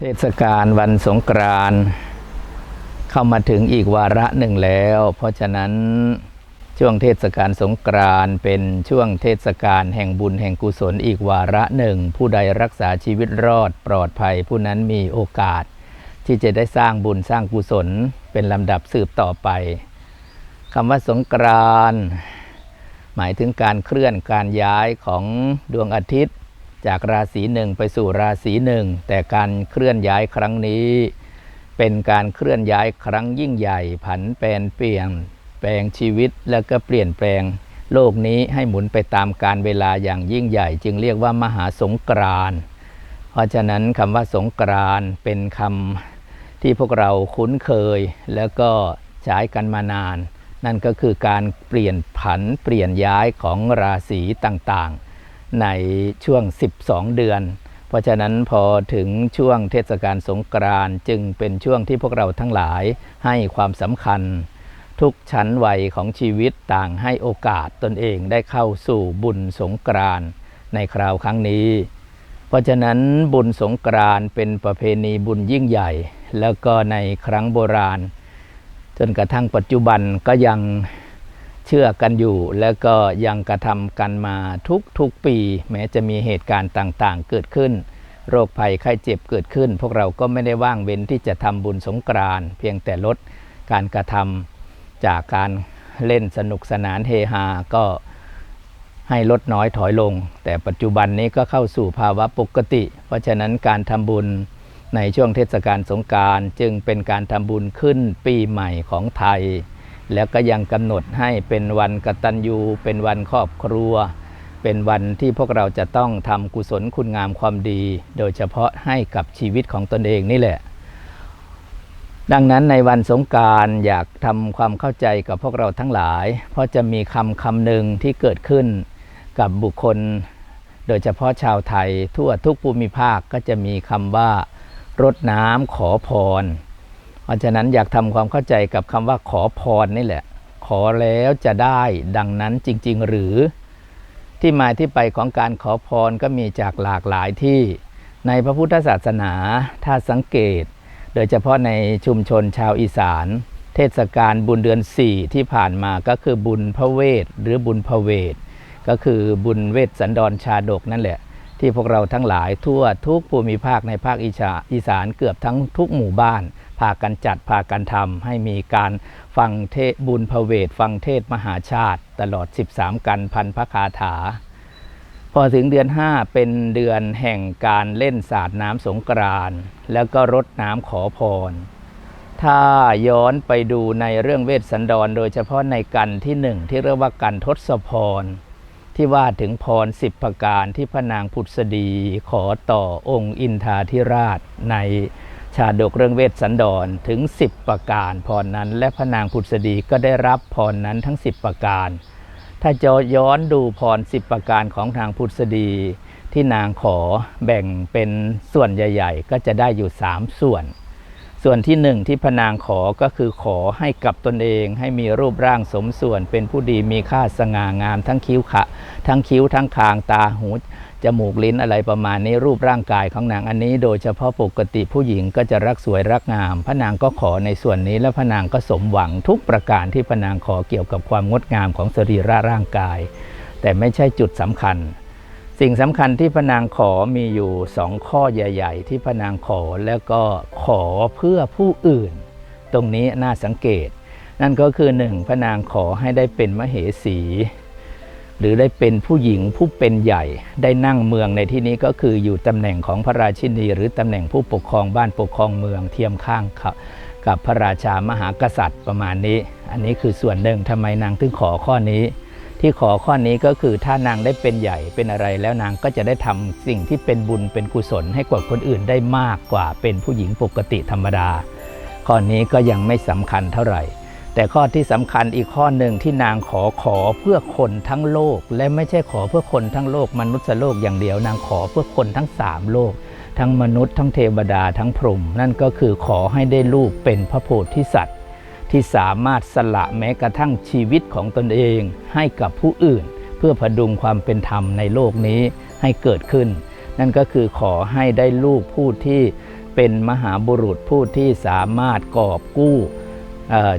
เทศกาลวันสงกรานต์เข้ามาถึงอีกวาระหนึ่งแล้ว เพราะฉะนั้นช่วงเทศกาลสงกรานต์เป็นช่วงเทศกาลแห่งบุญแห่งกุศลอีกวาระหนึ่ง ผู้ใดรักษาชีวิตรอดปลอดภัย ผู้นั้นมีโอกาส ที่จะได้สร้างบุญสร้างกุศลเป็นลำดับสืบต่อไปคำว่าสงกรานต์หมายถึงการเคลื่อนการย้ายของดวงอาทิตย์ จากราศีหนึ่งไปสู่ราศีหนึ่งแต่การเคลื่อนย้ายครั้งนี้ เป็นการเคลื่อนย้ายครั้งยิ่งใหญ่ ผันแปรเปลี่ยน แปลงชีวิตแล้วก็เปลี่ยนแปลง โลกนี้ให้หมุนไปตามการเวลาอย่างยิ่งใหญ่ จึงเรียกว่ามหาสงกรานต์เพราะฉะนั้นคำว่าสงกรานต์เป็นคำที่พวกเราคุ้นเคย แล้วก็ใช้กันมานาน นั่นก็คือการเปลี่ยนผันเปลี่ยนย้ายของราศีต่างๆ ในช่วง 12 เดือน เพราะฉะนั้นพอถึงช่วงเทศกาลสงกรานต์จึงเป็นช่วงที่พวกเราทั้งหลายให้ความสำคัญ ทุกชั้นวัยของชีวิตต่างให้โอกาสตนเองได้เข้าสู่บุญสงกรานต์ในคราวครั้งนี้ เพราะฉะนั้นบุญสงกรานต์เป็นประเพณีบุญยิ่งใหญ่ แล้วก็ในครั้งโบราณ จนกระทั่งปัจจุบันก็ยัง เชื่อกันอยู่แล้วก็ยังกระทำกันมาทุกทุกปี แม้จะมีเหตุการณ์ต่างๆ เกิดขึ้น โรคภัยไข้เจ็บเกิดขึ้น พวกเราก็ไม่ได้ว่างเว้นที่จะทำบุญสงกรานเพียงแต่ลดการกระทำจากการเล่นสนุกสนานเฮฮาก็ให้ลดน้อยถอยลง แต่ปัจจุบันนี้ก็เข้าสู่ภาวะปกติ เพราะฉะนั้นการทำบุญในช่วงเทศกาลสงกรารจึงเป็นการทำบุญขึ้นปีใหม่ของไทย แล้วก็ยังกำหนดให้เป็นวันกตัญญูเป็นวันครอบครัว เป็นวันที่พวกเราจะต้องทำกุศลคุณงามความดี โดยเฉพาะให้กับชีวิตของตนเองนี่แหละ ดังนั้นในวันสงการอยากทำความเข้าใจกับพวกเราทั้งหลาย เพราะจะมีคำคำหนึ่งที่เกิดขึ้นกับบุคคล โดยเฉพาะชาวไทยทั่วทุกภูมิภาคก็จะมีคำว่ารดน้ำขอพร เพราะฉะนั้นอยากทำความเข้าใจกับคำว่าขอพรนี่แหละ ขอแล้วจะได้ดังนั้นจริง ๆ หรือ ที่มาที่ไปของการขอพรก็มีจากหลากหลายที่ ในพระพุทธศาสนาถ้าสังเกต โดยเฉพาะในชุมชนชาวอีสาน เทศกาลบุญเดือน4ที่ผ่านมาก็คือบุญพระเวทหรือบุญพระเวทก็คือบุญเวทสันดรชาดกนั่นแหละที่พวกเราทั้งหลายทั่วทุกภูมิภาคในภาคอีสานเกือบทั้งทุกหมู่บ้าน พากันจัดพากันทำให้มีการฟังเทศบุญพระเวทฟังเทศมหาชาติ ตลอด 13 กันพันพระคาถา พอถึงเดือน 5 เป็นเดือนแห่งการเล่นสาดน้ำสงกรานแล้วก็รดน้ำขอพร ถ้าย้อนไปดูในเรื่องเวทสันดร โดยเฉพาะในกันที่หนึ่งที่เรียกว่ากันทศพรที่ว่าถึงพรสิบประการที่พระนางพุทธดีขอต่อองค์อินทาธิราชใน ชาดกเรื่องเวทสันดรถึง 10 ประการพรนั้น และพระนางพุทธดีก็ได้รับพรนั้นทั้ง 10 ประการ ถ้าจะย้อนดูพรสิบประการของทางพุทธดี ที่นางขอแบ่งเป็นส่วนใหญ่ ๆ ก็จะได้อยู่ 3 ส่วน ส่วนที่หนึ่งที่พระนางขอก็คือขอให้กับตนเอง ให้มีรูปร่างสมส่วนเป็นผู้ดีมีค่าสง่างามทั้งคิ้วขะทั้งคิ้วทั้งคางตาหู จมูกลิ้นอะไรประมาณนี้รูปร่างกายของนางอันนี้ โดยเฉพาะปกติผู้หญิงก็จะรักสวยรักงาม พระนางก็ขอในส่วนนี้และพระนางก็สมหวังทุกประการที่พระนางขอเกี่ยวกับความงดงามของสรีระร่างกาย แต่ไม่ใช่จุดสำคัญ สิ่งสำคัญที่พระนางขอมีอยู่สองข้อใหญ่ ๆ ที่พระนางขอแล้วก็ขอเพื่อผู้อื่น ตรงนี้น่าสังเกต นั่นก็คือหนึ่งพระนางขอให้ได้เป็นมเหสี หรือได้เป็นผู้หญิงผู้เป็นใหญ่ได้นั่งเมืองในที่นี้ก็คืออยู่ตำแหน่งของพระราชินี หรือตำแหน่งผู้ปกครองบ้านปกครองเมืองเทียมข้างกับกับพระราชามหากษัตริย์ประมาณนี้ อันนี้คือส่วนหนึ่งทำไมนางถึงขอข้อนี้ ที่ขอข้อนี้ก็คือถ้านางได้เป็นใหญ่เป็นอะไรแล้วนางก็จะได้ทำสิ่งที่เป็นบุญเป็นกุศลให้กับคนอื่นได้มากกว่าเป็นผู้หญิงปกติธรรมดา ข้อนี้ก็ยังไม่สำคัญเท่าไหร่ แต่ข้อที่สำคัญอีกข้อหนึ่งที่นางขอขอเพื่อคนทั้งโลก และไม่ใช่ขอเพื่อคนทั้งโลก มนุษย์โลกอย่างเดียวนางขอเพื่อคนทั้งสามโลก ทั้งมนุษย์ทั้งเทวดาทั้งพรหมนั่นก็คือขอให้ได้ลูกเป็นพระโพธิสัตว์ที่สามารถสละแม้กระทั่งชีวิตของตนเองให้กับผู้อื่น เพื่อพดุงความเป็นธรรมในโลกนี้ให้เกิดขึ้น นั่นก็คือขอให้ได้ลูกผู้ที่เป็นมหาบุรุษผู้ที่สามารถกอบกู้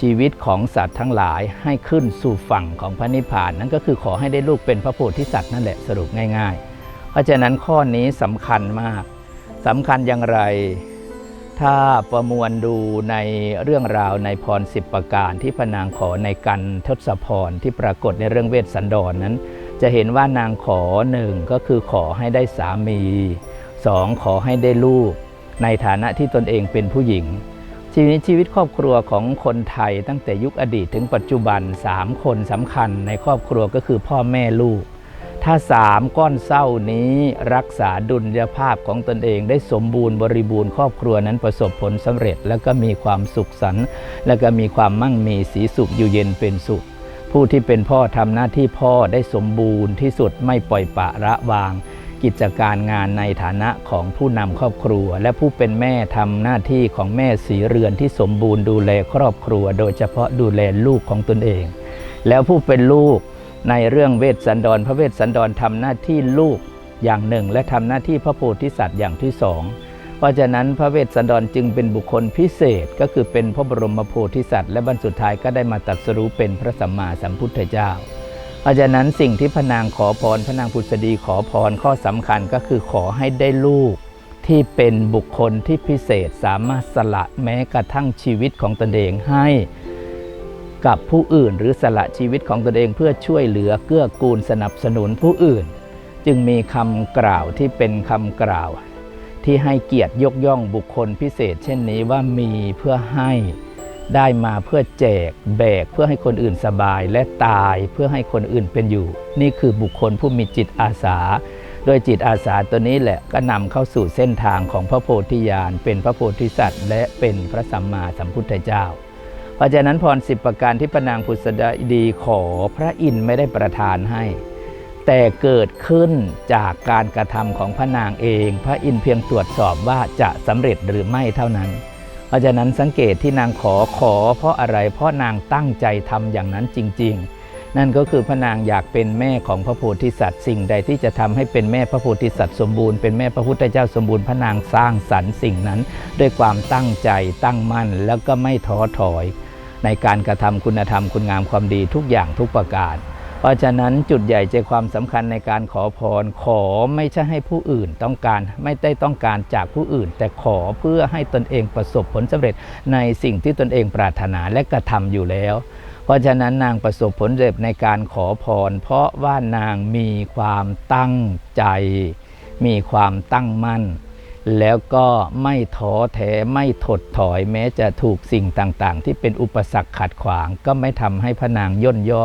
ชีวิตของสัตว์ทั้งหลายให้ขึ้นสู่ฝั่งของพระนิพพานนั่นก็คือขอให้ได้ลูกเป็นพระโพธิสัตว์นั่นแหละสรุปง่าย ๆ เพราะฉะนั้นข้อนี้สำคัญมากสำคัญอย่างไร ถ้าประมวลดูในเรื่องราวในพรสิบประการที่พระนางขอในกันทศพรที่ปรากฏในเรื่องเวสสันดรนนั้น จะเห็นว่านางขอหนึ่งก็คือขอให้ได้สามีสองขอให้ได้ลูก ในฐานะที่ตนเองเป็นผู้หญิง ชีวิตชีวิตครอบครัวของคนไทยตั้งแต่ยุคอดีตถึงปัจจุบันสามคนสำคัญในครอบครัวก็คือพ่อแม่ลูก ถ้าสามก้อนเศร้านี้รักษาดุลยภาพของตนเองได้สมบูรณ์บริบูรณ์ครอบครัวนั้นประสบผลสำเร็จ แล้วก็มีความสุขสันต์แล้วก็มีความมั่งมีสีสุขอยู่เย็นเป็นสุข ผู้ที่เป็นพ่อทำหน้าที่พ่อได้สมบูรณ์ที่สุดไม่ปล่อยปะละวาง กิจการงานในฐานะของผู้นำครอบครัว และผู้เป็นแม่ทำหน้าที่ของแม่สีเรือนที่สมบูรณ์ดูแลครอบครัว โดยเฉพาะดูแลลูกของตนเอง แล้วผู้เป็นลูกในเรื่องเวสสันดร พระเวสสันดรทำหน้าที่ลูกอย่างหนึ่ง และทำหน้าที่พระโพธิสัตว์อย่างที่สองเพราะฉะนั้นพระเวสสันดรจึงเป็นบุคคลพิเศษก็คือเป็นพระบรมโพธิสัตว์และบรรสุดท้ายก็ได้มาตรัสรู้เป็นพระสัมมาสัมพุทธเจ้า ราะฉะนั้นสิ่งที่พนางขอพรพนางพุทธดีขอพรข้อสำคัญก็คือขอให้ได้ลูกที่เป็นบุคคลที่พิเศษสามารถสละแม้กระทั่งชีวิตของตนเองให้กับผู้อื่น หรือสละชีวิตของตนเองเพื่อช่วยเหลือเกื้อกูลสนับสนุนผู้อื่น จึงมีคำกล่าวที่เป็นคำกล่าว ที่ให้เกียรติยกย่องบุคคลพิเศษ เช่นนี้ว่ามีเพื่อให้ ได้มาเพื่อแจกแบกเพื่อให้คนอื่นสบายและตายเพื่อให้คนอื่นเป็นอยู่ นี่คือบุคคลผู้มีจิตอาสาโดยจิตอาสาตัวนี้แหละก็นำเข้าสู่เส้นทางของพระโพธิญาณเป็นพระโพธิสัตว์ และเป็นพระสัมมาสัมพุทธเจ้า เพราะฉะนั้นพรสิบประการที่พระนางพุทธดีขอพระอินทร์ไม่ได้ประทานให้ แต่เกิดขึ้นจากการกระทำของพระนางเอง พระอินทร์เพียงตรวจสอบว่าจะสำเร็จหรือไม่เท่านั้น เพราะฉะนั้นสังเกตที่นางขอขอ เพราะอะไรเพราะนางตั้งใจทำอย่างนั้นจริง ๆ นั่นก็คือพระนางอยากเป็นแม่ของพระโพธิสัตว์ สิ่งใดที่จะทำให้เป็นแม่พระโพธิสัตว์สมบูรณ์เป็นแม่พระพุทธเจ้าสมบูรณ์พระนางสร้างสรรค์สิ่งนั้น ด้วยความตั้งใจตั้งมั่นแล้วก็ไม่ท้อถอย ในการกระทำคุณธรรมคุณงามความดีทุกอย่างทุกประการ เพราะฉะนั้นจุดใหญ่ใจความสำคัญในการขอพร ขอไม่ใช่ให้ผู้อื่นต้องการไม่ได้ต้องการจากผู้อื่น แต่ขอเพื่อให้ตนเองประสบผลสำเร็จในสิ่งที่ตนเองปรารถนาและกระทำอยู่แล้ว เพราะฉะนั้นนางประสบผลสำเร็จในการขอพร เพราะว่านางมีความตั้งใจ มีความตั้งมั่น แล้วก็ไม่ท้อแท้ไม่ถดถอยแม้จะถูกสิ่งต่างๆ ที่เป็นอุปสรรคขัดขวาง ก็ไม่ทำให้พระนางย่นย่อ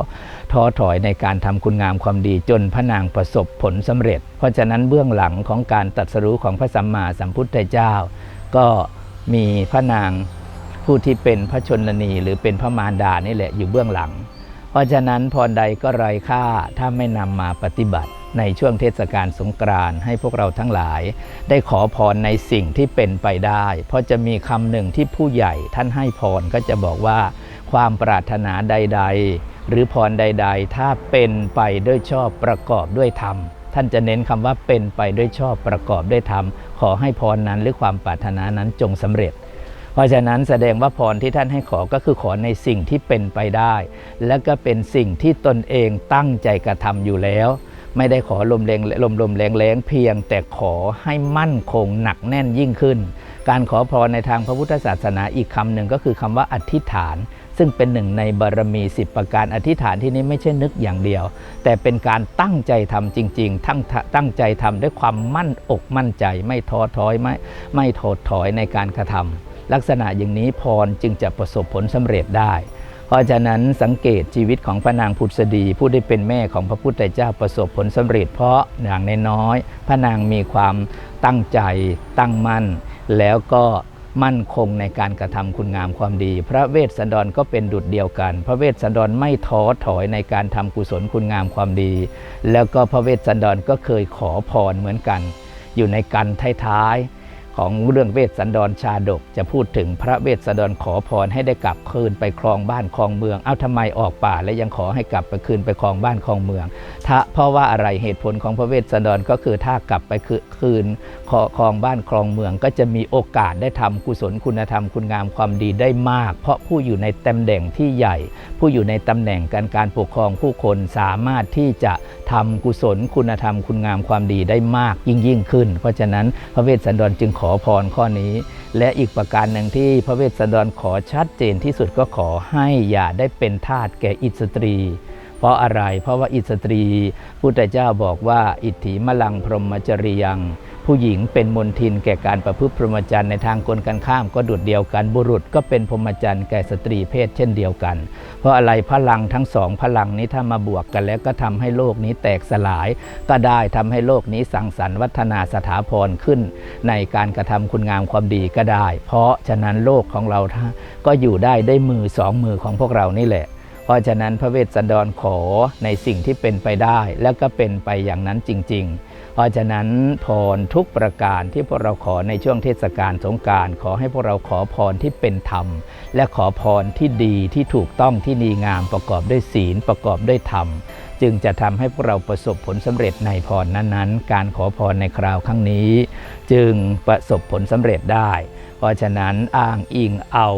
ท้อถอยในการทำคุณงามความดีจนพระนางประสบผลสำเร็จ เพราะฉะนั้นเบื้องหลังของการตรัสรู้ของพระสัมมาสัมพุทธเจ้า ก็มีพระนางผู้ที่เป็นพระชนนีหรือเป็นพระมารดานี่แหละอยู่เบื้องหลัง เพราะฉะนั้นพรใดก็ไร้ค่าถ้าไม่นำมาปฏิบัติ ในช่วงเทศกาลสงกรานต์ให้พวกเราทั้งหลาย ได้ขอพรในสิ่งที่เป็นไปได้ เพราะจะมีคำหนึ่งที่ผู้ใหญ่ท่านให้พรก็จะบอกว่า ความปรารถนาใด ๆ หรือพรใด ๆ ถ้าเป็นไปด้วยชอบประกอบด้วยธรรมท่านจะเน้นคำว่าเป็นไปด้วยชอบประกอบด้วยธรรม ขอให้พรนั้นหรือความปรารถนานั้นจงสำเร็จ เพราะฉะนั้นแสดงว่าพรที่ท่านให้ขอก็คือขอในสิ่งที่เป็นไปได้ และก็เป็นสิ่งที่ตนเองตั้งใจกระทำอยู่แล้ว ไม่ได้ขอลมแรงลมลมแรงแรงเพียง แต่ขอให้มั่นคงหนักแน่นยิ่งขึ้น การขอพรในทางพระพุทธศาสนาอีกคำหนึ่งก็คือคำว่าอธิษฐาน ซึ่งเป็นหนึ่งในบารมี10ประการอธิษฐานที่นี้ไม่ใช่นึกอย่างเดียว แต่เป็นการตั้งใจทำจริงๆทั้งตั้งใจทำด้วยความมั่นอกมั่นใจไม่ท้อถอยไม่ไม่ถดถอยในการกระทำลักษณะอย่างนี้พรจึงจะประสบผลสำเร็จได้ เพราะฉะนั้นสังเกตชีวิตของพระนางพุทธดีผู้ได้เป็นแม่ของพระพุทธเจ้าประสบผลสำเร็จ เพราะอย่างน้อยๆพระนางมีความตั้งใจตั้งมั่น แล้วก็มั่นคงในการกระทำคุณงามความดี พระเวสสันดรก็เป็นดุจเดียวกัน พระเวสสันดรไม่ท้อถอยในการทำกุศลคุณงามความดี แล้วก็พระเวสสันดรก็เคยขอพรเหมือนกัน อยู่ในกันท้ายๆ ของเรื่องเวสสันดรชาดก จะพูดถึงพระเวสสันดรขอพรให้ได้กลับคืนไปครองบ้านครองเมือง เอาทำไมออกป่าและยังขอให้กลับไปคืนไปครองบ้านครองเมืองถ้าเพราะว่าอะไรเหตุผลของพระเวสสันดรก็คือถ้ากลับไปคืนครองบ้านครองเมือง ก็จะมีโอกาสได้ทำกุศลคุณธรรมคุณงามความดีได้มาก เพราะผู้อยู่ในตำแหน่งที่ใหญ่ ผู้อยู่ในตำแหน่งการการปกครองผู้คนสามารถที่จะทำกุศลคุณธรรมคุณงามความดีได้มากยิ่งยิ่งขึ้น เพราะฉะนั้นพระเวสสันดรจึงขขอพรข้อนี้ และอีกประการหนึ่งที่พระเวสสันดรขอชัดเจนที่สุดก็ขอให้อย่าได้เป็นทาสแก่อิสตรี เพราะอะไร เพราะว่าอิสตรีพุทธเจ้าบอกว่า อิทธิมลังพรหมจริยัง ผู้หญิงเป็นมนทินแก่การประพฤติพรหมจรรย์ในทางกลกันข้ามก็ดุดเดียวกัน บุรุษก็เป็นพรหมจรรย์แก่สตรีเพศเช่นเดียวกัน เพราะอะไรพลังทั้งสองพลังนี้ถ้ามาบวกกันแล้วก็ทำให้โลกนี้แตกสลาย ก็ได้ทำให้โลกนี้สังสรรค์วัฒนาสถาพรขึ้น ในการกระทำคุณงามความดีก็ได้ เพราะฉะนั้นโลกของเราถ้าก็อยู่ได้ด้วยมือสองมือของพวกเรานี่แหละ เพราะฉะนั้นพระเวสสันดรขอในสิ่งที่เป็นไปได้ แล้วก็เป็นไปอย่างนั้นจริง ๆ เพราะฉะนั้นพรทุกประการที่พวกเราขอในช่วงเทศกาลสงการขอให้พวกเราขอพรที่เป็นธรรม และขอพรที่ดีที่ถูกต้องที่ดีงามประกอบด้วยศีลประกอบด้วยธรรม จึงจะทำให้พวกเราประสบผลสำเร็จในพรนั้นๆ การขอพรในคราวครั้งนี้ จึงประสบผลสำเร็จได้ เพราะฉะนั้นอ้างอิงเอา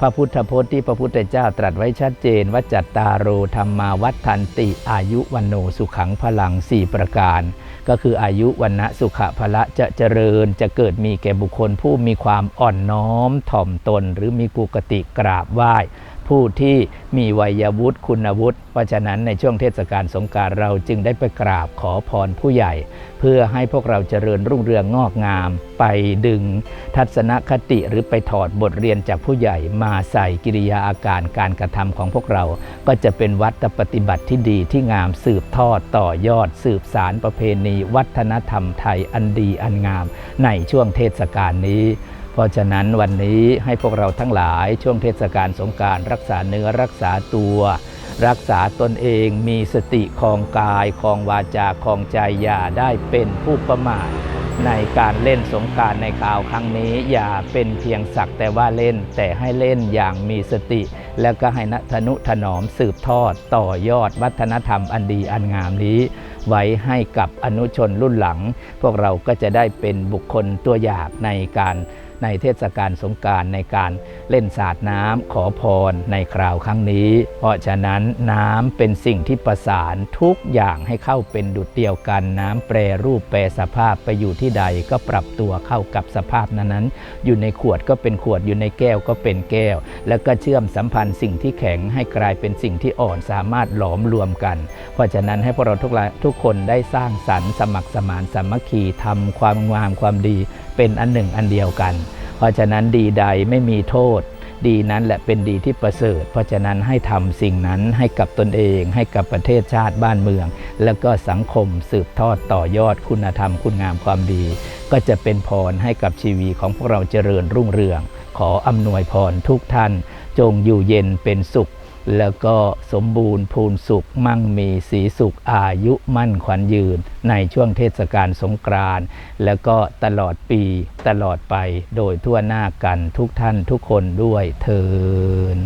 พระพุทธพจน์ที่พระพุทธเจ้าตรัสไว้ชัดเจนว่าจัตตาโรธรรมาวัฏันติอายุวันโนสุขังพลัง 4 ประการ ก็คืออายุวันนะสุขะพละจะเจริญจะเกิดมีแก่บุคคลผู้มีความอ่อนน้อมถ่อมตน หรือมีกุกติกราบไหว้ ผู้ที่มีวัยวุฒิคุณวุฒิเพราะฉะนั้นในช่วงเทศกาลสงกรารเราจึงได้ไปกราบขอพรผู้ใหญ่ เพื่อให้พวกเราเจริญรุ่งเรืองงอกงาม ไปดึงทัศนคติหรือไปถอดบทเรียนจากผู้ใหญ่มาใส่กิริยาอาการการกระทำของพวกเรา ก็จะเป็นวัตปฏิบัติที่ดีที่งามสืบทอดต่อยอด สืบสารประเพณี วัฒนธรรมไทยอันดีอันงาม ในช่วงเทศกาลนี้ เพราะฉะนั้นวันนี้ให้พวกเราทั้งหลายช่วงเทศกาลสงการรักษาเนื้อรักษาตัว รักษาตนเองมีสติคองกายคองวาจาคองใจอย่าได้เป็นผู้ประมาทในการเล่นสงการในคราวครั้งนี้ อย่าเป็นเพียงสักแต่ว่าเล่น แต่ให้เล่นอย่างมีสติ แล้วก็ให้นัทนุถนอมสืบทอดต่อยอดวัฒนธรรมอันดีอันงามนี้ ไว้ให้กับอนุชนรุ่นหลัง พวกเราก็จะได้เป็นบุคคลตัวอย่างในการ ในเทศกาลสงการในการเล่นสาดน้ำขอพรในคราวครั้งนี้ เพราะฉะนั้นน้ำเป็นสิ่งที่ประสานทุกอย่างให้เข้าเป็นดุจเดียวกันน้ำแปรรูปแปรสภาพไปอยู่ที่ใดก็ปรับตัวเข้ากับสภาพนั้นๆ อยู่ในขวดก็เป็นขวดอยู่ในแก้วก็เป็นแก้ว แล้วก็เชื่อมสัมพันธ์สิ่งที่แข็งให้กลายเป็นสิ่งที่อ่อนสามารถหลอมรวมกัน เพราะฉะนั้นให้พวกเราทุกทุกคนได้สร้างสรรค์สมัครสมานสามัคคีทำความงามความดี เป็นอันหนึ่งอันเดียวกัน เพราะฉะนั้นดีใดไม่มีโทษ ดีนั้นแหละเป็นดีที่ประเสริฐ เพราะฉะนั้นให้ทำสิ่งนั้นให้กับตนเอง ให้กับประเทศชาติบ้านเมือง แล้วก็สังคมสืบทอดต่อยอดคุณธรรมคุณงามความดี ก็จะเป็นพรให้กับชีวิตของพวกเราเจริญรุ่งเรือง ขออำนวยพรทุกท่าน จงอยู่เย็นเป็นสุข แล้วก็สมบูรณ์พูนสุข มั่งมีสีสุขอายุมั่นขวัญยืน ในช่วงเทศกาลสงกรานต์แล้วก็ตลอดปีตลอดไปโดยทั่วหน้ากันทุกท่านทุกคนด้วยเทิน